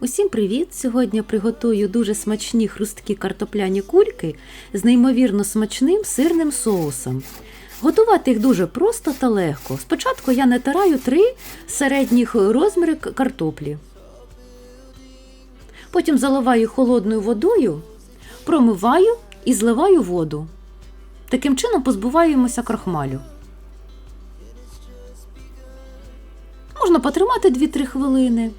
Усім привіт! Сьогодні приготую дуже смачні хрусткі картопляні кульки з неймовірно смачним сирним соусом. Готувати їх дуже просто та легко. Спочатку я натираю три середніх розміри картоплі. Потім заливаю холодною водою, промиваю і зливаю воду. Таким чином позбуваємося крохмалю. Можна потримати 2-3 хвилини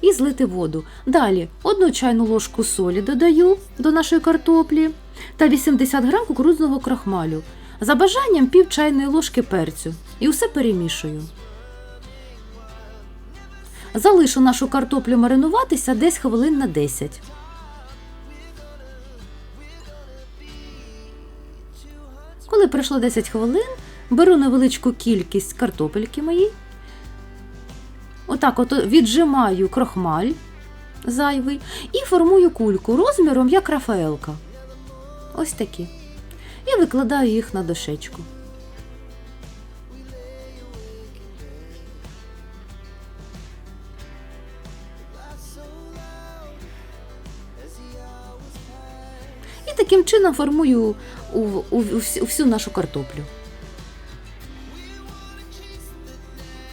і злити воду. Далі одну чайну ложку солі додаю до нашої картоплі та 80 грам кукурудзяного крахмалю. За бажанням пів чайної ложки перцю і все перемішую. Залишу нашу картоплю маринуватися десь хвилин на 10. Коли пройшло 10 хвилин, беру невеличку кількість картопельки мої Отак от віджимаю крохмаль зайвий і формую кульку розміром як рафаелка. Ось такі. І викладаю їх на дошечку. І таким чином формую у, у, у всю- нашу картоплю.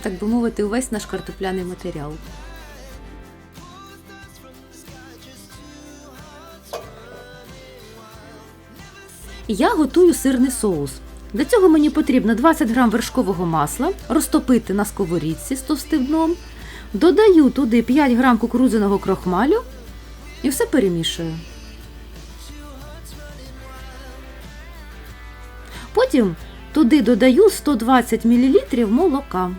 Так би мовити, увесь наш картопляний матеріал. Я готую сирний соус. Для цього мені потрібно 20 грам вершкового масла розтопити на сковорідці з товстим дном. Додаю туди 5 грам кукурудзяного крохмалю і все перемішую. Потім туди додаю 120 мл молока.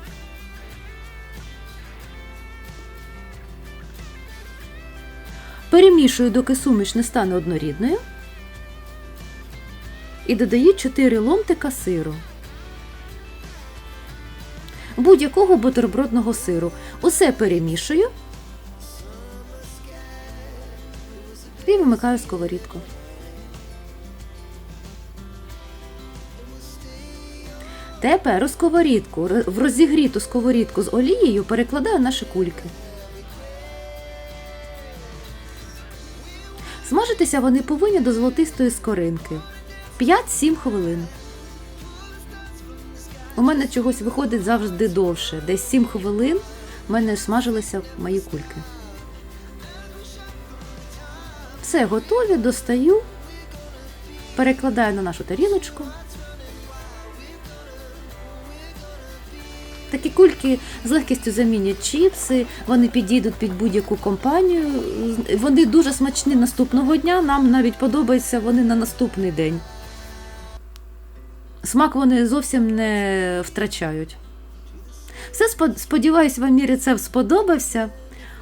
Перемішую, доки суміш не стане однорідною. І додаю 4 ломтика сиру. Будь-якого бутербродного сиру. Усе перемішую і вимикаю сковорідку. Тепер у сковорідку, в розігріту сковорідку з олією перекладаю наші кульки. Смажитися вони повинні до золотистої скоринки 5-7 хвилин. У мене чогось виходить завжди довше. Десь 7 хвилин в мене смажилися мої кульки. Все готові, достаю, перекладаю на нашу тарілочку. Такі кульки з легкістю замінять чіпси, вони підійдуть під будь-яку компанію. Вони дуже смачні наступного дня. Нам навіть подобаються вони на наступний день. Смак вони зовсім не втрачають. Все сподіваюсь, вам мій рецепт сподобався.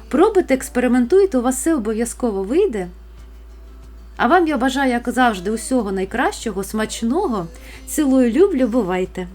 Пробуйте, експериментуйте, у вас все обов'язково вийде. А вам я бажаю, як завжди, усього найкращого, смачного. Цілую, люблю, бувайте!